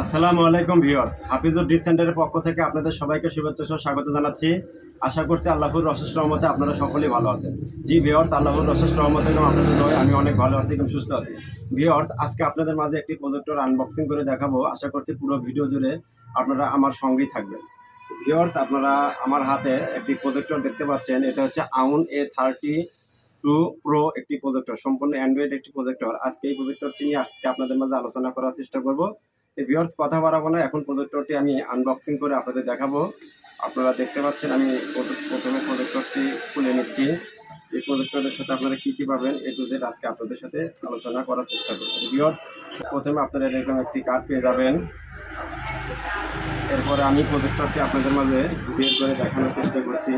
আসসালামু আলাইকুম viewers. Hafizur dish সেন্টারের পক্ষ থেকে আপনাদের সবাইকে শুভেচ্ছা সহ স্বাগত জানাচ্ছি। আশা করছি আল্লাহর রশেষ রহমতে আপনারা সকলেই ভালো আছেন। জি ভিউয়ার্স, আল্লাহর রশেষ রহমতে এবং আপনাদের দয়ে আমি অনেক ভালো আছি এবং সুস্থ আছি। ভিউয়ার্স, আজকে আপনাদের মাঝে একটি প্রজেক্টর আনবক্সিং করে দেখাবো। আশা করছি পুরো ভিডিও জুড়ে আপনারা আমার সঙ্গেই থাকবেন। ভিউয়ার্স, আপনারা আমার হাতে একটি প্রজেক্টর দেখতে পাচ্ছেন। এটা হচ্ছে AUN A thirty two pro একটি প্রজেক্টর সম্পূর্ণ অ্যান্ড্রয়েড একটি প্রজেক্টর আজকে এই প্রজেক্টরটি নিয়ে আজকে আপনাদের মাঝে আলোচনা করার চেষ্টা করব। ভিউয়ার্স কথা বাড়াবো না, এখন প্রজেক্টরটি আমি আনবক্সিং করে আপনাদের দেখাবো। আপনারা দেখতে পাচ্ছেন আমি প্রথ- প্রথমে প্রজেক্টরটি খুলে নিচ্ছি। এই প্রজেক্টরের সাথে আপনারা কি কি পাবেন এই টু আজকে আপনাদের সাথে আলোচনা করার চেষ্টা করব ভিউয়ার্স প্রথমে আপনারা এরকম একটি কার্ড পেয়ে যাবেন। এরপরে আমি প্রজেক্টরটি আপনাদের মাঝে বের করে দেখানোর চেষ্টা করছি।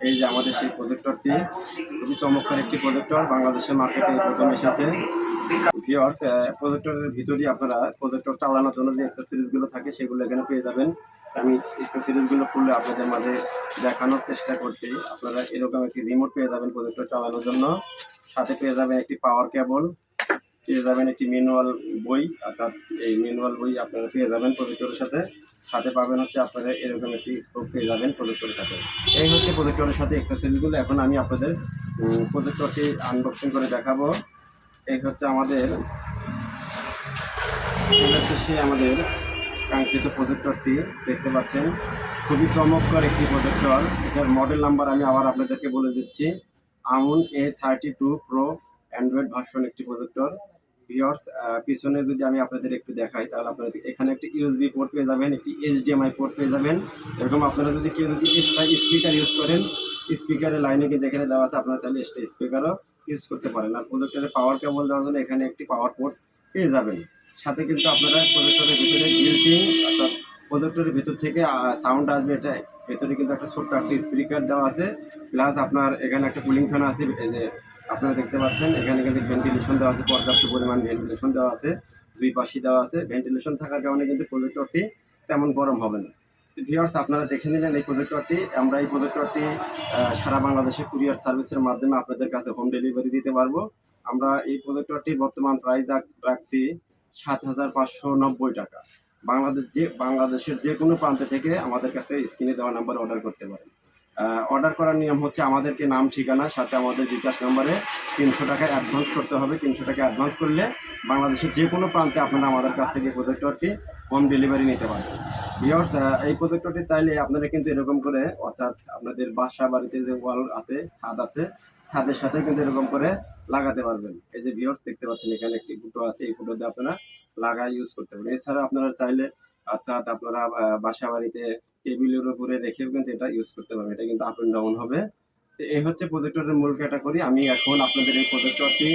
এই যে আমাদের সেই প্রজেক্টরটি খুবই চমৎকার একটি প্রজেক্টর বাংলাদেশের মার্কেটে প্রথম এসেছে। প্রজেক্টরের ভিতরেই আপনারা প্রজেক্টর চালানোর জন্য যে অ্যাক্সেসরিজগুলো থাকে সেগুলো এখানে পেয়ে যাবেন। আমি অ্যাক্সেসরিজগুলো খুললে আপনাদের মাঝে দেখানোর চেষ্টা করছি। আপনারা এরকম একটি রিমোট পেয়ে যাবেন প্রজেক্টর চালানোর জন্য। সাথে পেয়ে যাবেন একটি পাওয়ার কেবল পেয়ে যাবেন একটি ম্যানুয়াল বই, অর্থাৎ এই ম্যানুয়াল বই আপনারা পেয়ে যাবেন প্রজেক্টরের সাথে। সাথে পাবেন হচ্ছে আপনারা এরকম একটি স্কোপ পেয়ে যাবেন প্রজেক্টরের সাথে। এই হচ্ছে প্রজেক্টরের সাথে এক্সারসাইজগুলো এখন আমি আপনাদের প্রজেক্টরটি আনবক্সিং করে দেখাবো। এই হচ্ছে আমাদের সেই আমাদের কাঙ্ক্ষিত প্রজেক্টরটি, দেখতে পাচ্ছেন। খুবই চমৎকার একটি প্রজেক্টর। এটার মডেল নাম্বার আমি আবার আপনাদেরকে বলে দিচ্ছি। AUN A thirty two pro android version একটি প্রজেক্টর। ভিওর্স পিছনে যদি আমি আপনাদের একটু দেখাই, তাহলে আপনারা এখানে একটি ইউএসবি পোর্ট পেয়ে যাবেন, একটি এইচডিএমআই পোর্ট পেয়ে যাবেন। এরকম আপনারা যদি কেউ যদি স্পিকার ইউজ করেন স্পিকারের লাইনে কিন্তু এখানে দেওয়া আছে, আপনারা চাইলে এক্সট্রা স্পিকারও ইউজ করতে পারেন। আর প্রজেক্টরে পাওয়ার কেবল দেওয়ার জন্য এখানে একটি পাওয়ার পোর্ট পেয়ে যাবেন। সাথে কিন্তু আপনারা প্রজেক্টরের ভিতরে বিল্টিং অর্থাৎ প্রজেক্টরের ভিতর থেকে সাউন্ড আসবে এটা। ভেতরে কিন্তু একটা ছোট্ট একটা স্পিকার দেওয়া আছে। প্লাস আপনার এখানে একটা কুলিং ফ্যান আছে আপনারা দেখতে পাচ্ছেন, এখানে কিন্তু ভেন্টিলেশন দেওয়া আছে, পর্যাপ্ত পরিমাণ ভেন্টিলেশন দেওয়া আছে। দুই পাশে দেওয়া আছে। ভেন্টিলেশন থাকার কারণে কিন্তু প্রজেক্টরটি তেমন গরম হবে না। ভিউয়ার্স আপনারা দেখে নিলেন এই প্রজেক্টরটি আমরা এই প্রজেক্টরটি সারা বাংলাদেশে কুরিয়ার সার্ভিসের মাধ্যমে আপনাদের কাছে হোম ডেলিভারি দিতে পারব। আমরা এই প্রজেক্টরটির বর্তমান প্রাইস রাখছি সাত হাজার পাঁচশো নব্বই টাকা। বাংলাদেশ যে, বাংলাদেশের যে কোনো প্রান্ত থেকে আমাদের কাছে স্ক্রিনে দেওয়া নাম্বার অর্ডার করতে পারেন। অর্ডার করার নিয়ম হচ্ছে আমাদেরকে নাম, ঠিকানা, সাথে আমাদের বিকাশ নাম্বারে তিনশো টাকা অ্যাডভান্স করতে হবে। তিনশো টাকা অ্যাডভান্স করলে বাংলাদেশের যে কোনো প্রান্তে আপনারা আমাদের কাছ থেকে প্রজেক্টরটি হোম ডেলিভারি নিতে পারবেন। ভিওর্স এই প্রজেক্টরটি চাইলে আপনারা কিন্তু এরকম করে, অর্থাৎ আপনাদের বাসা, বাড়িতে যে ওয়াল আছে, ছাদ আছে, ছাদের সাথে কিন্তু এরকম করে লাগাতে পারবেন। এই যে ভিওর্স দেখতে পাচ্ছেন, এখানে একটি ফুটো আছে, এই ফুটো দিয়ে আপনারা লাগা ইউজ করতে পারেন এছাড়া আপনারা চাইলে, অর্থাৎ আপনারা বাসা, বাড়িতে টেবিলের উপরে রেখেও কিন্তু এটা ইউজ করতে পারবেন। এটা কিন্তু আপ এন্ড ডাউন হবে। তো এই হচ্ছে প্রজেক্টরের মূল ক্যাটাগরি আমি এখন আপনাদের এই প্রজেক্টরটি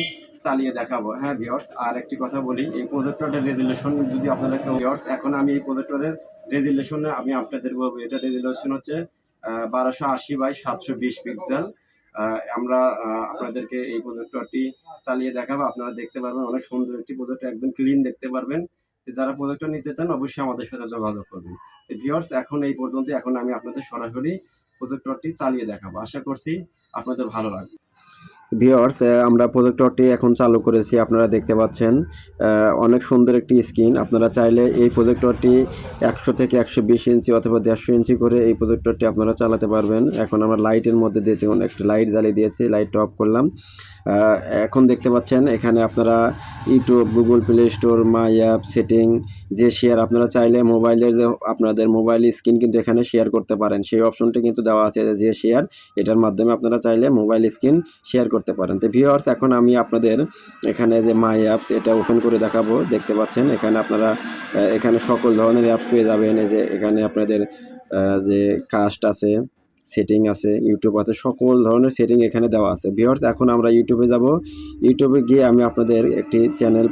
চালিয়ে দেখাবো। হ্যাঁ ভিওর্স আর একটি কথা বলি, এই প্রজেক্টরের রেজুলেশন যদি আপনারা কেউ ভিওর্স এখন আমি এই প্রজেক্টরের রেজুলেশন আমি আপনাদের বলব, এটা রেজুলেশন হচ্ছে বারোশো আশি বাই সাতশো বিশ পিক্সেল আমরা আপনাদেরকে এই প্রজেক্টরটি চালিয়ে দেখাবো। আপনারা দেখতে পারবেন, অনেক সুন্দর একটি প্রজেক্টর একদম ক্লিন দেখতে পারবেন। যারা প্রজেক্টর নিতে চান, অবশ্যই আমাদের সাথে যোগাযোগ করবেন। ভিওর্স এখন এই পর্যন্ত, এখন আমি আপনাদের সরাসরি প্রজেক্টরটি চালিয়ে দেখাবো। আশা করছি আপনাদের ভালো লাগবে। ভিওর্স আমরা প্রজেক্টরটি এখন চালু করেছি, আপনারা দেখতে পাচ্ছেন। অনেক সুন্দর একটি স্ক্রিন আপনারা চাইলে এই প্রজেক্টরটি একশো থেকে একশো বিশ ইঞ্চি অথবা দেড়শো ইঞ্চি করে এই প্রজেক্টরটি আপনারা চালাতে পারবেন। এখন আমরা লাইটের মধ্যে দিয়েছি একটি লাইট জ্বালিয়ে দিয়েছি লাইটটা অফ করলাম। এখন দেখতে পাচ্ছেন, এখানে আপনারা YouTube, Google play store, my app, setting, যে শেয়ার আপনারা চাইলে মোবাইলের যে আপনাদের মোবাইল স্ক্রিন কিন্তু এখানে শেয়ার করতে পারেন। সেই অপশনটি কিন্তু দেওয়া আছে, যে শেয়ার এটার মাধ্যমে আপনারা চাইলে মোবাইল স্ক্রিন শেয়ার করতে পারেন। তো ভিউয়ার্স এখন আমি আপনাদের এখানে যে মাই অ্যাপস, এটা ওপেন করে দেখাবো। দেখতে পাচ্ছেন, এখানে আপনারা এখানে সকল ধরনের অ্যাপ পেয়ে যাবেন। এই যে এখানে আপনাদের যে কাস্ট আছে সেটিং আছে ইউটিউব আছে, সকল ধরনের সেটিং এখানে দেওয়া আছে। ভিউয়ার্স এখন আমরা ইউটিউবে যাব। ইউটিউবে গিয়ে আমি আপনাদের একটি চ্যানেল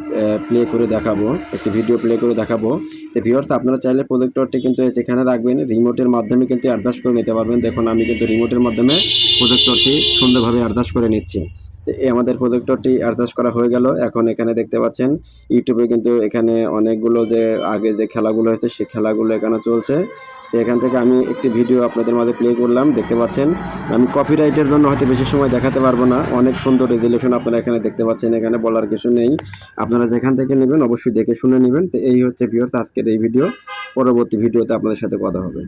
প্লে করে দেখাবো, একটি ভিডিও প্লে করে দেখাবো। তো ভিউয়ার্স আপনারা চাইলে প্রজেক্টরটি কিন্তু যেখানে রাখবেন রিমোটের মাধ্যমে কিন্তু অ্যাডজাস্ট করে নিতে পারবেন। দেখুন, আমি কিন্তু রিমোটের মাধ্যমে প্রজেক্টরটি সুন্দরভাবে অ্যাডজাস্ট করে নিচ্ছি। এই আমাদের প্রজেক্টরটি অ্যাডজাস্ট করা হয়ে গেল। এখন এখানে দেখতে পাচ্ছেন ইউটিউবে কিন্তু এখানে অনেকগুলো যে, আগে যে খেলাগুলো হয়েছে, সেই খেলাগুলো এখানে চলছে। তো এখান থেকে আমি একটি ভিডিও আপনাদের মাঝে প্লে করলাম, দেখতে পাচ্ছেন। আমি কপিরাইটের জন্য হয়তো বেশি সময় দেখাতে পারব না। অনেক সুন্দর রেজুলেশন আপনারা এখানে দেখতে পাচ্ছেন, এখানে বলার কিছু নেই। আপনারা যেখান থেকে নেবেন অবশ্যই দেখে শুনে নেবেন। তো এই হচ্ছে ভিওর আজকের এই ভিডিও পরবর্তী ভিডিওতে আপনাদের সাথে কথা হবে।